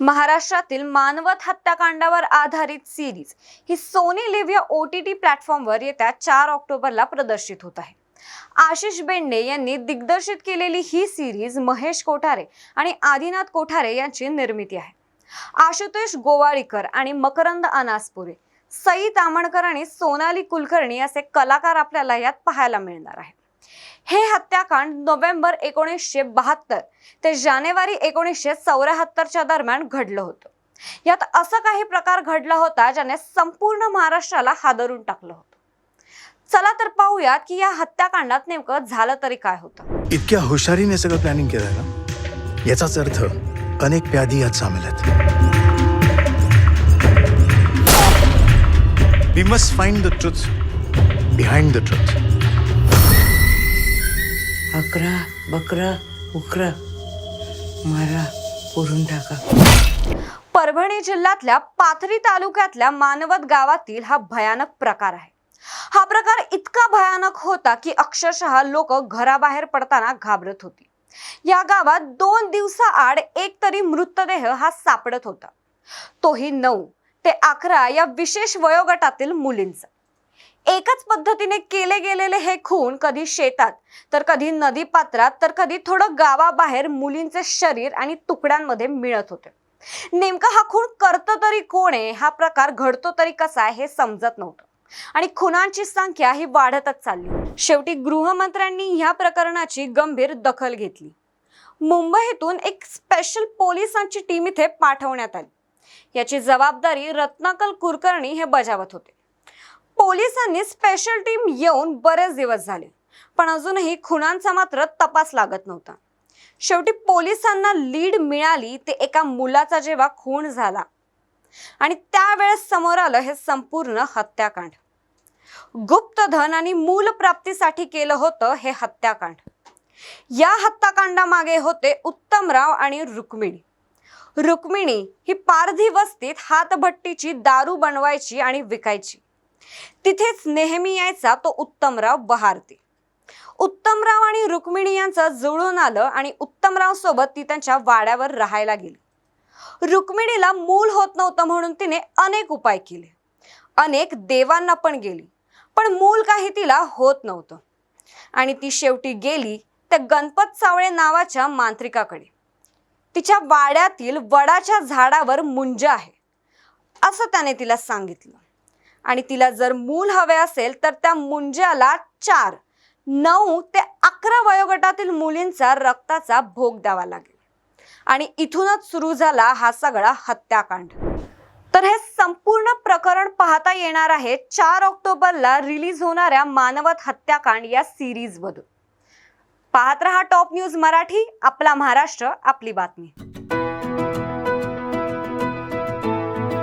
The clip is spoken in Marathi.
महाराष्ट्रातील मानवत हत्याकांडावर आधारित सिरीज ही सोनी लिव्ह या ओ टी टी प्लॅटफॉर्मवर येत्या चार ऑक्टोबरला प्रदर्शित होत आहे. आशिष बेंडे यांनी दिग्दर्शित केलेली ही सिरीज महेश कोठारे आणि आदिनाथ कोठारे यांची निर्मिती आहे. आशुतोष गोवाळीकर आणि मकरंद अनासपुरे सई तामणकर आणि सोनाली कुलकर्णी असे कलाकार आपल्याला यात पाहायला मिळणार आहेत. हे हत्याकांड नोव्हेंबर एकोणीसशे बहात्तर ते जानेवारी एकोणीसशे चौऱ्याहत्तरच्या दरम्यान घडलं होतं. यात असं काही प्रकार घडला होता ज्याने संपूर्ण महाराष्ट्राला हादरून टाकलं होतं. चला तर पाहूयात की या हत्याकांडात नेमकं झालं तरी काय होतं. इतक्या हुशारीने सगळं प्लॅनिंग केलं ना? याचाच अर्थ अनेक व्याधी यात सामील आहेत. We must find the truth behind the truth अकरा बकरा उकरा. मारा पुरून टाका. परभणी जिल्ह्यातल्या पाथरी तालुक्यातल्या मानवत गावातील हा भयानक प्रकार आहे. हा प्रकार इतका भयानक होता की अक्षरशः लोक घराबाहेर पडताना घाबरत होती. या गावात दोन दिवसाआड एक तरी मृतदेह हा सापडत होता. तोही नऊ ते अकरा या विशेष वयोगटातील मुलींचा. एकच पद्धतीने केले गेलेले हे खून कधी शेतात तर कधी नदी पात्रात तर कधी थोडं गावाबाहेर मुलींचे शरीर आणि तुकड्यांमध्ये मिळत होते. नेमका हा खून करतो तरी कोण आहे? हा प्रकार घडतो तरी कसा आहे हे समजत नव्हतं. आणि खुनांची संख्या ही वाढतच चालली शेवटी गृहमंत्र्यांनी ह्या प्रकरणाची गंभीर दखल घेतली. मुंबईतून एक स्पेशल पोलिसांची टीम इथे पाठवण्यात आली. याची जबाबदारी रत्नाकल कुलकर्णी हे बजावत होते. पोलिसांनी स्पेशल टीम येऊन बरेच दिवस झाले. पण अजूनही खुणांचा मात्र तपास लागत नव्हता. शेवटी पोलिसांना लीड मिळाली ते एका मुलाचा जेव्हा खून झाला. आणि त्यावेळेस समोर आलं हे संपूर्ण हत्याकांड. गुप्तधन आणि मूल प्राप्तीसाठी केलं होतं हे हत्याकांड. या हत्याकांडामागे होते उत्तमराव आणि रुक्मिणी. रुक्मिणी ही पारधी वस्तीत हातभट्टीची दारू बनवायची आणि विकायची. तिथेच नेहमी यायचा तो उत्तमराव बहारते. उत्तमराव आणि रुक्मिणी यांचं जुळून आलं आणि उत्तमराव सोबत ती त्यांच्या वाड्यावर राहायला गेली. रुक्मिणीला मूल होत नव्हतं म्हणून तिने अनेक उपाय केले. अनेक देवांना पण गेली पण मूल काही तिला होत नव्हतं. आणि ती शेवटी गेली त्या गणपत सावळे नावाच्या मांत्रिकाकडे. तिच्या वाड्यातील वडाच्या झाडावर मुंज आहे असं त्याने तिला सांगितलं. आणि तिला जर मूल हवे असेल तर त्या मुंज्याला चार. नऊ ते अकरा वयोगटातील मुलींचा रक्ताचा भोग द्यावा लागेल. आणि इथूनच सुरू झाला हा सगळा हत्याकांड. तर हे संपूर्ण प्रकरण पाहता येणार आहे. चार ऑक्टोबरला रिलीज होणाऱ्या मानवत हत्याकांड या सिरीज मधून. पाहत रहा टॉप न्यूज मराठी आपला महाराष्ट्र आपली बातमी.